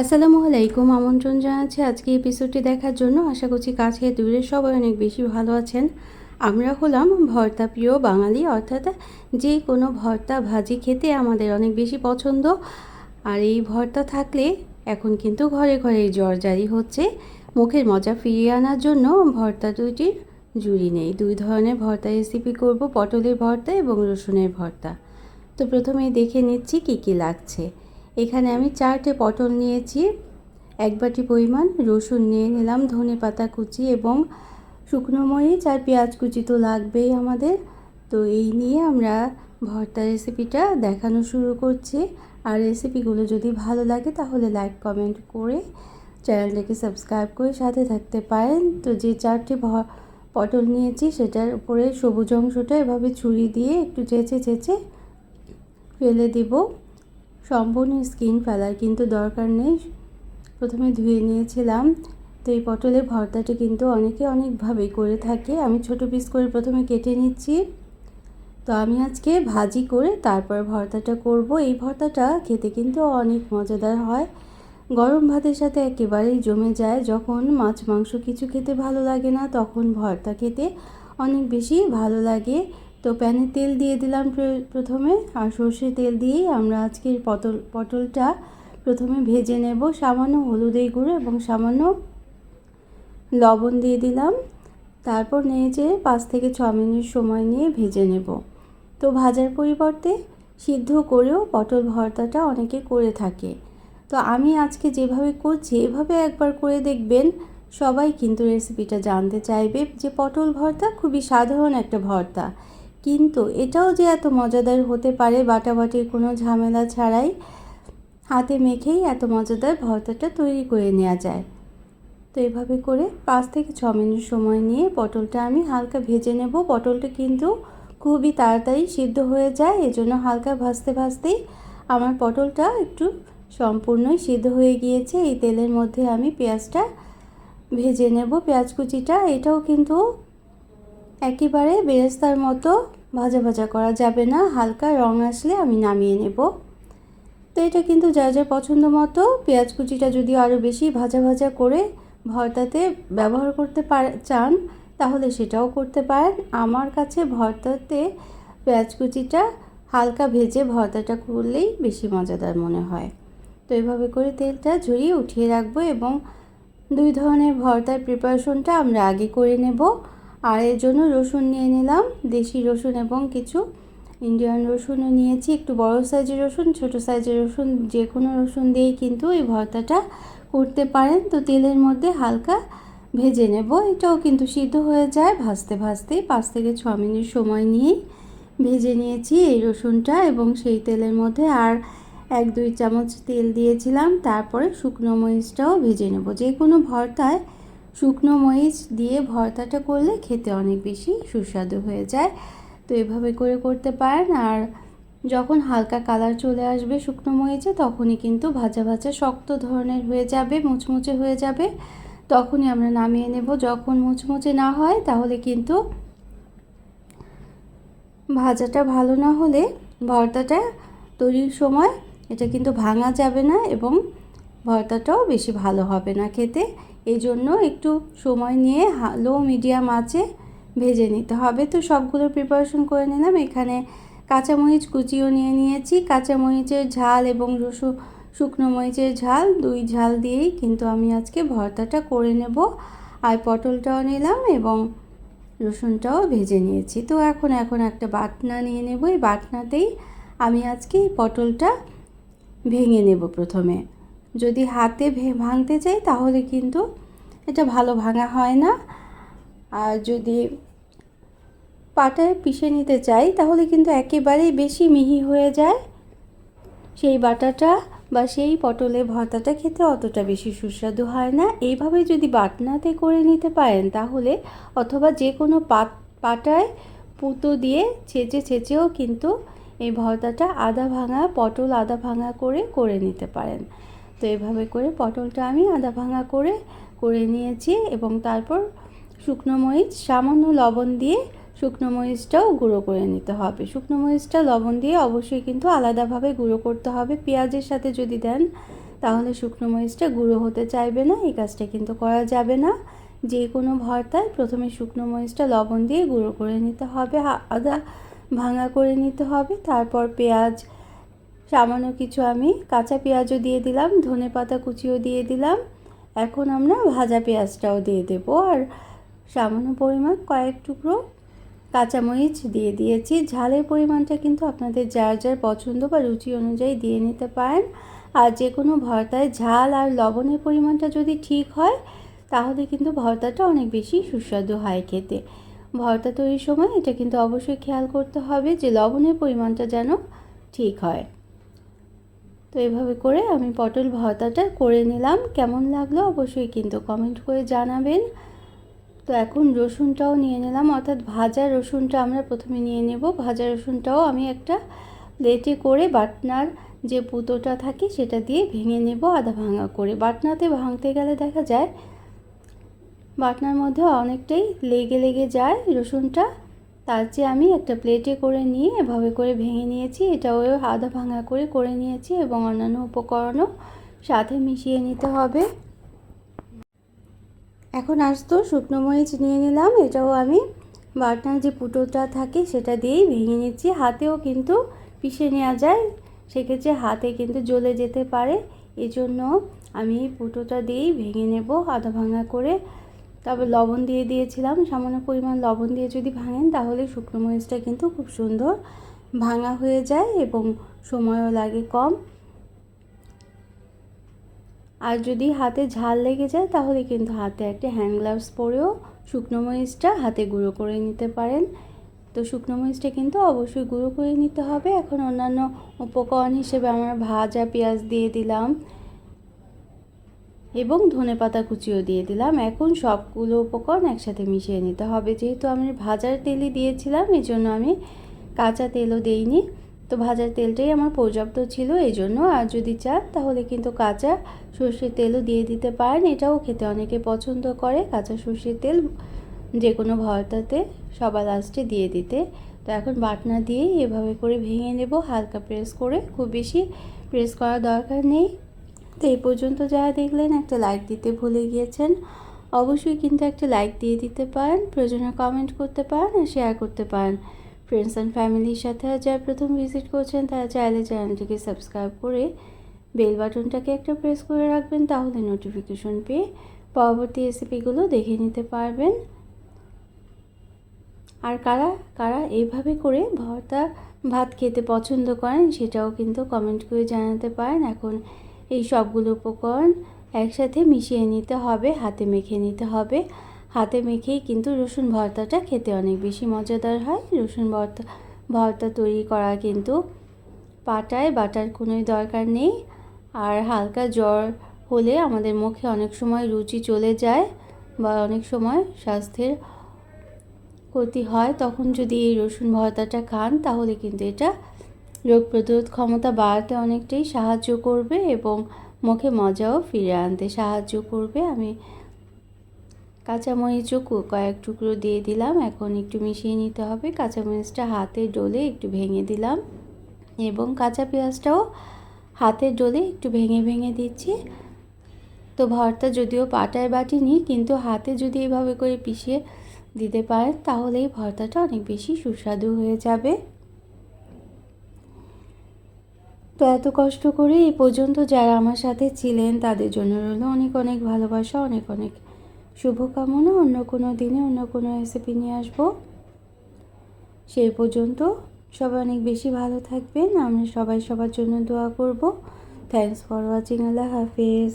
আসসালামু আলাইকুম, আমন্ত্রণ জানাচ্ছি আজকে এপিসোডটি দেখার জন্য। আশা করছি কাছে দূরে সবাই অনেক বেশি ভালো আছেন। আমরা হলাম ভর্তা প্রিয় বাঙালি, অর্থাৎ যে কোনো ভর্তা ভাজি খেতে আমাদের অনেক বেশি পছন্দ। আর এই ভর্তা থাকলে এখন কিন্তু ঘরে ঘরে জ্বর জারি হচ্ছে। মুখের মজা ফিরিয়ে আনার জন্য ভর্তা দুইটির জুড়ি নেই। দুই ধরনের ভর্তা রেসিপি করব, পটলের ভর্তা এবং রসুনের ভর্তা। তো প্রথমেই দেখে নিচ্ছি কী কী লাগছে। এখানে আমি চারটে পটল নিয়েছি, এক বাটি পরিমাণ রসুন নিয়ে নিলাম, ধনে পাতা কুচি এবং শুকনো মরিচ আর পেঁয়াজ কুচি তো লাগবেই আমাদের। তো এই নিয়ে আমরা ভর্তা রেসিপিটা দেখানো শুরু করছি। আর রেসিপিগুলো যদি ভালো লাগে তাহলে লাইক, কমেন্ট করে চ্যানেলটাকে সাবস্ক্রাইব করে সাথে থাকতে পারেন। তো যে চারটি পটল নিয়েছি সেটার উপরে সবুজ অংশটা এভাবে ছুরি দিয়ে একটু চেঁচে চেঁচে ফেলে দিব। সম্পূর্ণ স্কিন ফেলার কিন্তু দরকার নেই। প্রথমে ধুয়ে নিয়েছিলাম। তো এই পটলের ভর্তাটা কিন্তু অনেকে অনেকভাবেই করে থাকে। আমি ছোট পিস করে প্রথমে কেটে নিচ্ছি। তো আমি আজকে ভাজি করে তারপর ভর্তাটা করব। এই ভর্তাটা খেতে কিন্তু অনেক মজাদার হয়। গরম ভাতের সাথে একেবারেই জমে যায়। যখন মাছ মাংস কিছু খেতে ভালো লাগে না, তখন ভর্তা খেতে অনেক বেশি ভালো লাগে। তো প্যানে তেল দিয়ে দিলাম প্রথমে আর সর্ষে তেল দিয়েই আমরা আজকের পটল, পটলটা প্রথমে ভেজে নেব। সামান্য হলুদের গুঁড়ো এবং সামান্য লবণ দিয়ে দিলাম। তারপর নেড়ে পাঁচ থেকে ছ মিনিট সময় নিয়ে ভেজে নেব। তো ভাজার পরিবর্তে সিদ্ধ করেও পটল ভর্তাটা অনেকে করে থাকে। তো আমি আজকে যেভাবে করছি, এভাবে একবার করে দেখবেন সবাই কিন্তু রেসিপিটা জানতে চাইবে যে পটল ভর্তা খুবই সাধারণ একটা ভর্তা। কিন্তু এটাও যে এত মজাদার হতে পারে বাটাবাটির কোনো ঝামেলা ছাড়াই হাতে মেখেই এত মজাদার ভর্তাটা তৈরি করে নেওয়া যায়। তো এভাবে করে পাঁচ থেকে ছ মিনিট সময় নিয়ে পটলটা আমি হালকা ভেজে নেব। পটলটা কিন্তু খুবই তাড়াতাড়ি সিদ্ধ হয়ে যায়, এজন্য হালকা ভাজতে ভাজতেই আমার পটলটা একটু সম্পূর্ণই সিদ্ধ হয়ে গিয়েছে। এই তেলের মধ্যে আমি পেঁয়াজটা ভেজে নেব, পেঁয়াজ কুচিটা। এটাও কিন্তু একেবারে বেরেস্তার মতো ভাজা ভাজা করা যাবে না। হালকা রং আসলে আমি নামিয়ে নেব। তো এটা কিন্তু যা যা পছন্দ মতো পেঁয়াজ কুচিটা যদি আরও বেশি ভাজা ভাজা করে ভর্তাতে ব্যবহার করতে পার, চান, তাহলে সেটাও করতে পারেন। আমার কাছে ভর্তাতে পেঁয়াজ কুচিটা হালকা ভেজে ভর্তাটা করলেই বেশি মজাদার মনে হয়। তো এইভাবে করে তেলটা ঝরিয়ে উঠিয়ে রাখব এবং দুই ধরনের ভর্তার প্রিপারেশনটা আমরা আগে করে নেব। আর এর জন্য রসুন নিয়ে নিলাম, দেশি রসুন এবং কিছু ইন্ডিয়ান রসুনও নিয়েছি, একটু বড় সাইজের রসুন, ছোট সাইজের রসুন, যে কোনো রসুন দিয়েই কিন্তু এই ভর্তাটা করতে পারেন। তো তেলের মধ্যে হালকা ভেজে নেব, এটাও কিন্তু সিদ্ধ হয়ে যায়, ভাজতে ভাজতে পাঁচ থেকে ছ মিনিট সময় নিয়ে ভেজে নিয়েছি এই রসুনটা এবং সেই তেলের মধ্যে আর এক দুই চামচ তেল দিয়েছিলাম, তারপরে শুকনো মরিচটাও ভেজে নেব। যে কোনো ভর্তায় শুকনো মরিচ দিয়ে ভর্তাটা করলে খেতে অনেক বেশি সুস্বাদু হয়ে যায়। তো এভাবে করে করতে পারেন। আর যখন হালকা কালার চলে আসবে শুকনো মরিচে, তখনই কিন্তু ভাজা ভাজা শক্ত ধরনের হয়ে যাবে, মুচমুচে হয়ে যাবে। তখনই আমরা নামিয়ে নেব। যখন মুচমুচে না হয়, তাহলে কিন্তু ভাজাটা ভালো না হলে ভর্তাটা তৈরির সময় এটা কিন্তু ভাঙা যাবে না এবং ভর্তাটাও বেশি ভালো হবে না খেতে। এই জন্য একটু সময় নিয়ে লো মিডিয়াম আঁচে ভেজে নিতে হবে। তো সবগুলো প্রিপারেশন করে নিলাম। এখানে কাঁচামরিচ কুচিও নিয়ে নিয়েছি। কাঁচামরিচের ঝাল এবং রসু, শুকনো মরিচের ঝাল দুই ঝাল দিয়েই কিন্তু আমি আজকে ভর্তাটা করে নেব। আর পটলটাও নিলাম এবং রসুনটাও ভেজে নিয়েছি। তো এখন এখন একটা বাটনা নিয়ে নেব। এই বাটনাতেই আমি আজকে পটলটা ভেঙে নেব প্রথমে। যদি হাতে ভাঙতে চাই তাহলে কিন্তু এটা ভালো ভাঙা হয় না। আর যদি পাটায় পিষে নিতে চাই তাহলে কিন্তু একেবারেই বেশি মিহি হয়ে যায়। সেই বাটাটা বা সেই পটলের ভর্তাটা খেতে অতটা বেশি সুস্বাদু হয় না। এইভাবে যদি বাটনাতে করে নিতে পারেন তাহলে অথবা যে কোনো পাত পাটায় পুতো দিয়ে ছেঁচে ছেঁচেও কিন্তু এই ভর্তাটা আদা ভাঙা, পটল আদা ভাঙা করে করে নিতে পারেন। তো এভাবে করে পটলটা আমি আদা ভাঙা করে করে নিয়েছি এবং তারপর শুকনো মরিচ, সামান্য লবণ দিয়ে শুকনো মরিচটাও গুঁড়ো করে নিতে হবে। শুকনো মরিচটা, লবণ দিয়ে অবশ্যই কিন্তু আলাদাভাবে গুঁড়ো করতে হবে। পেঁয়াজের সাথে যদি দেন, তাহলে শুকনো মরিচটা গুঁড়ো হতে চাইবে না, এই কাজটা কিন্তু করা যাবে না। যে কোনো ভর্তায় প্রথমে শুকনো মরিচটা, লবণ দিয়ে গুঁড়ো করে নিতে হবে, আদা ভাঙা করে নিতে হবে, তারপর পেঁয়াজ সামান্য কিছু আমি কাঁচা পেঁয়াজও দিয়ে দিলাম, ধনে পাতা কুচিও দিয়ে দিলাম। এখন আমরা ভাজা পেঁয়াজটাও দিয়ে দেবো আর সামান্য পরিমাণ কয়েক টুকরো কাঁচামরিচ দিয়ে দিয়েছি। ঝালের পরিমাণটা কিন্তু আপনাদের যার যার পছন্দ বা রুচি অনুযায়ী দিয়ে নিতে পারেন। আর যে কোনো ভর্তায় ঝাল আর লবণের পরিমাণটা যদি ঠিক হয়, তাহলে কিন্তু ভর্তাটা অনেক বেশি সুস্বাদু হয় খেতে। ভর্তা তৈরির সময় এটা কিন্তু অবশ্যই খেয়াল করতে হবে যে লবণের পরিমাণটা যেন ঠিক হয়। তো এভাবে করে আমি পটল ভর্তাটা করে নিলাম। কেমন লাগল অবশ্যই কিন্তু কমেন্ট করে জানাবেন। তো এখন রসুনটাও নিয়ে নিলাম, অর্থাৎ ভাজা রসুনটা আমরা প্রথমে নিয়ে নেব। ভাজা রসুনটাও আমি একটা প্লেটে করে বাটনার যে পুতোটা থাকে সেটা দিয়ে ভেঙে নেব আধা ভাঙা করে। বাটনাতে ভাঙতে গেলে দেখা যায় বাটনার মধ্যে অনেকটাই লেগে লেগে যায় রসুনটা। তার চেয়ে আমি একটা প্লেটে করে নিয়ে এভাবে করে ভেঙে নিয়েছি। এটাও আধা ভাঙা করে করে নিয়েছি এবং অন্যান্য উপকরণও সাথে মিশিয়ে নিতে হবে। এখন আসতো শুকনো মরিচ নিয়ে নিলাম। এটাও আমি বাটনার যে পুটোটা থাকে সেটা দিয়েই ভেঙে নিচ্ছি। হাতেও কিন্তু পিষে নেওয়া যায়, সেক্ষেত্রে হাতে কিন্তু জ্বলে যেতে পারে। এজন্য আমি পুটোটা দিয়েই ভেঙে নেব আধা ভাঙা করে। তারপর লবণ দিয়ে দিয়েছিলাম, সামান্য পরিমাণ লবণ দিয়ে যদি ভাঙেন তাহলে শুকনো মরিচটা কিন্তু খুব সুন্দর ভাঙা হয়ে যায় এবং সময়ও লাগে কম। আর যদি হাতে ঝাল লেগে যায় তাহলে কিন্তু হাতে একটা হ্যান্ড গ্লাভস পরেও শুকনো মরিচটা হাতে গুঁড়ো করে নিতে পারেন। তো শুকনো মরিচটা কিন্তু অবশ্যই গুঁড়ো করে নিতে হবে। এখন অন্যান্য উপকরণ হিসেবে আমরা ভাজা পেঁয়াজ দিয়ে দিলাম। এবং ধনে পাতা কুচিও দিয়ে দিলাম। এখন সবগুলো উপকরণ একসাথে মিশিয়ে নিতে হবে। যেহেতু আমি ভাজার তেলই দিয়েছিলাম এই জন্য আমি কাঁচা তেলও দেইনি। তো ভাজার তেলটাই আমার পর্যাপ্ত ছিল এই জন্য আর যদি চান, তাহলে কিন্তু কাঁচা সর্ষের তেলও দিয়ে দিতে পারেন। এটাও খেতে অনেকে পছন্দ করে। কাঁচা সর্ষের তেল যে কোনো ভর্তাতে সবার লাস্টে দিয়ে দিতে। তো এখন বাটনা দিয়ে এভাবে করে ভেঙে নেব। হালকা প্রেস করে। খুব বেশি প্রেস করার দরকার নেই। তো এই পর্যন্ত যারা দেখলেন, একটা লাইক দিতে ভুলে গিয়েছেন, অবশ্যই কিন্তু একটা লাইক দিয়ে দিতে পারেন, প্রয়োজনে কমেন্ট করতে পারেন আর শেয়ার করতে পারেন। ফ্রেন্ডস অ্যান্ড ফ্যামিলির সাথে যারা প্রথম ভিজিট করছেন, তারা চাইলে চ্যানেলটিকে সাবস্ক্রাইব করে বেল বাটনটাকে একটা প্রেস করে রাখবেন, তাহলে নোটিফিকেশন পেয়ে পরবর্তী রেসিপিগুলো দেখে নিতে পারবেন। আর কারা কারা এইভাবে করে ভর্তা ভাত খেতে পছন্দ করেন, সেটাও কিন্তু কমেন্ট করে জানাতে পারেন। এখন এই সবগুলো উপকরণ একসাথে মিশিয়ে নিতে হবে, হাতে মেখে নিতে হবে। হাতে মেখেই কিন্তু রসুন ভর্তাটা খেতে অনেক বেশি মজাদার হয়। রসুন ভর্তা ভর্তা তৈরি করা কিন্তু পাটায় বাটার কোনোই দরকার নেই। আর হালকা জ্বর হলে আমাদের মুখে অনেক সময় রুচি চলে যায় বা অনেক সময় স্বাস্থ্যের ক্ষতি হয়। তখন যদি এই রসুন ভর্তাটা খান, তাহলে কিন্তু এটা রোগ প্রতিরোধ ক্ষমতা বাড়াতে অনেকটাই সাহায্য করবে এবং মুখে মজাও ফিরে আনতে সাহায্য করবে। আমি কাঁচামরিচও কয়েক টুকরো দিয়ে দিলাম। এখন একটু মিশিয়ে নিতে হবে। কাঁচামরিচটা হাতে ডলে একটু ভেঙে দিলাম এবং কাঁচা পেঁয়াজটাও হাতে ডলে একটু ভেঙে ভেঙে দিচ্ছি। তো ভর্তা যদিও পাটায় বাটিনি, কিন্তু হাতে যদি এভাবে করে পিষিয়ে দিতে পারেন তাহলে এই ভর্তাটা অনেক বেশি সুস্বাদু হয়ে যাবে। তো এত কষ্ট করে এই পর্যন্ত যারা আমার সাথে ছিলেন, তাদের জন্য রইল অনেক অনেক ভালোবাসা, অনেক অনেক শুভকামনা। অন্য কোনো দিনে অন্য কোনো রেসিপি নিয়ে আসব। সেই পর্যন্ত সবাই অনেক বেশি ভালো থাকবেন। আমরা সবাই সবার জন্য দোয়া করব। থ্যাংকস ফর ওয়াচিং আল্লাহ হাফিজ।